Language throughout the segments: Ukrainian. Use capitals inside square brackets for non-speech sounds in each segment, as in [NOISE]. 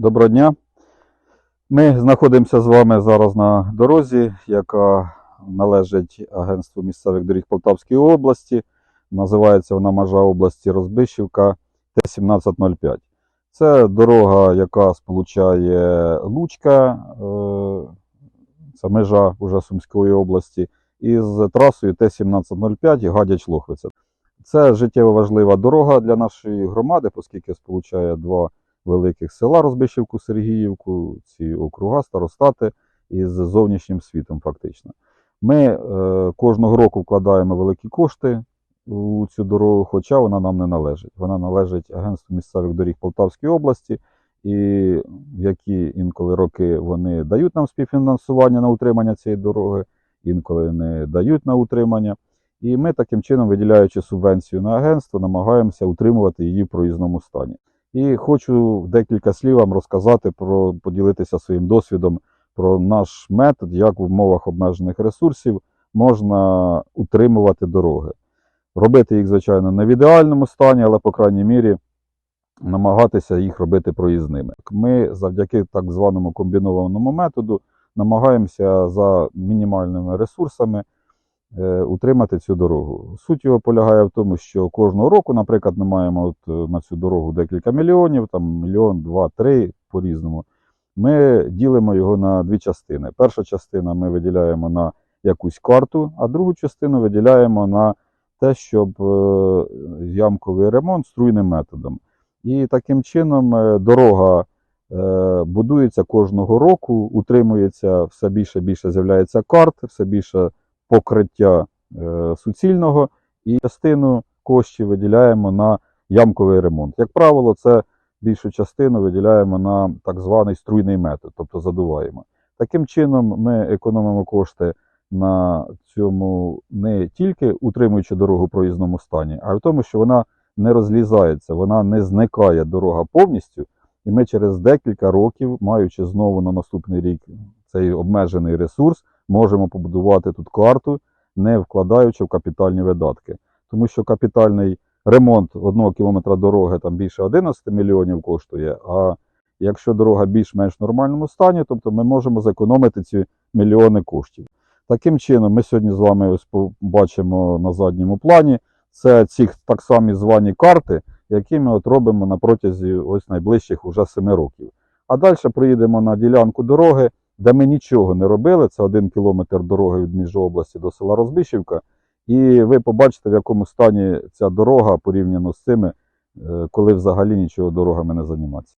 Доброго дня. Ми знаходимося з вами зараз на дорозі, яка належить агентству місцевих доріг Полтавської області. Називається вона межа області Розбищівка Т-1705. Це дорога, яка сполучає Лучка, е, це межа уже Сумської області, із трасою Т-1705 Гадяч-Лохвиця. Це життєво важлива дорога для нашої громади, оскільки сполучає два великих села Розбищівку, Сергіївку, ці округа, старостати із зовнішнім світом, фактично. Ми е, кожного року вкладаємо великі кошти у цю дорогу, хоча вона нам не належить. Вона належить Агентству місцевих доріг Полтавської області, і в які інколи роки вони дають нам співфінансування на утримання цієї дороги, інколи не дають на утримання. І ми таким чином, виділяючи субвенцію на агентство, намагаємося утримувати її в проїзному стані. І хочу декілька слів вам розказати про поділитися своїм досвідом про наш метод, як в умовах обмежених ресурсів можна утримувати дороги. Робити їх, звичайно, не в ідеальному стані, але, по крайній мірі, намагатися їх робити проїзними. Ми завдяки так званому комбінованому методу намагаємося за мінімальними ресурсами утримати цю дорогу. Суть його полягає в тому, що кожного року, наприклад, ми маємо от е, на цю дорогу декілька мільйонів, там мільйон, два, три по-різному. Ми ділимо його на дві частини. Перша частина ми виділяємо на якусь карту, а другу частину виділяємо на те, щоб е, ямковий ремонт струйним методом. І таким чином е, дорога е, будується кожного року, утримується все більше більше з'являється карт, все більше покриття е, суцільного, і частину коштів виділяємо на ямковий ремонт. Як правило, це більшу частину виділяємо на так званий струйний метод, тобто задуваємо. Таким чином, ми економимо кошти на цьому не тільки утримуючи дорогу в проїзному стані, а й в тому, що вона не розлізається, вона не зникає дорога повністю. І ми через декілька років, маючи знову на наступний рік цей обмежений ресурс, можемо побудувати тут карту, не вкладаючи в капітальні видатки. Тому що капітальний ремонт одного кілометра дороги там більше 11 мільйонів коштує. А якщо дорога більш-менш в нормальному стані, тобто ми можемо зекономити ці мільйони коштів. Таким чином, ми сьогодні з вами ось бачимо на задньому плані. Це ці так самі звані карти, які ми от робимо на протязі ось найближчих уже 7 років. А далі приїдемо на ділянку дороги, де ми нічого не робили. Це один кілометр дороги від Міжобласті до села Розбищівка. І ви побачите, в якому стані ця дорога порівняно з цими, е, коли взагалі нічого дорогами не займатися.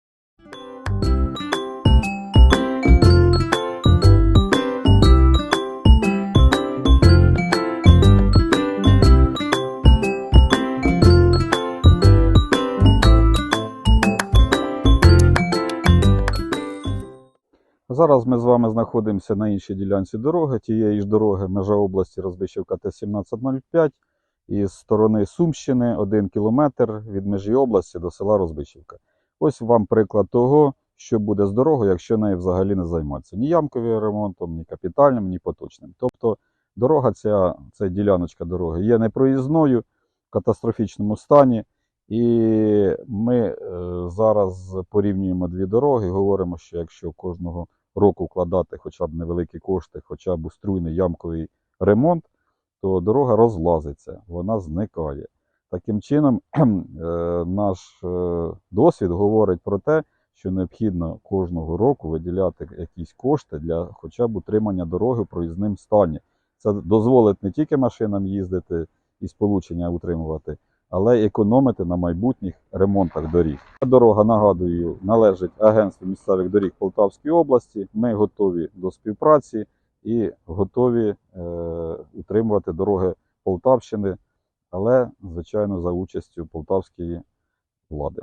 Зараз ми з вами знаходимося на іншій ділянці дороги, тієї ж дороги межа області Розбищівка Т-1705 із сторони Сумщини 1 кілометр від межі області до села Розбищівка. Ось вам приклад того, що буде з дорогою, якщо нею взагалі не займатися ні ямковим ремонтом, ні капітальним, ні поточним. Тобто дорога, ця, ця діляночка дороги є непроїзною, в катастрофічному стані. І ми е, зараз порівнюємо дві дороги, говоримо, що якщо кожного року вкладати хоча б невеликі кошти, хоча б у струйний ямковий ремонт, то дорога розлазиться, вона зникає. Таким чином, [CLEARS THROAT] е, наш е, досвід говорить про те, що необхідно кожного року виділяти якісь кошти для хоча б утримання дороги в проїзним стані. Це дозволить не тільки машинам їздити і сполучення утримувати, але економити на майбутніх ремонтах доріг. Дорога, нагадую, належить агентству місцевих доріг Полтавської області. Ми готові до співпраці і готові е, утримувати дороги Полтавщини, але, звичайно, за участю полтавської влади.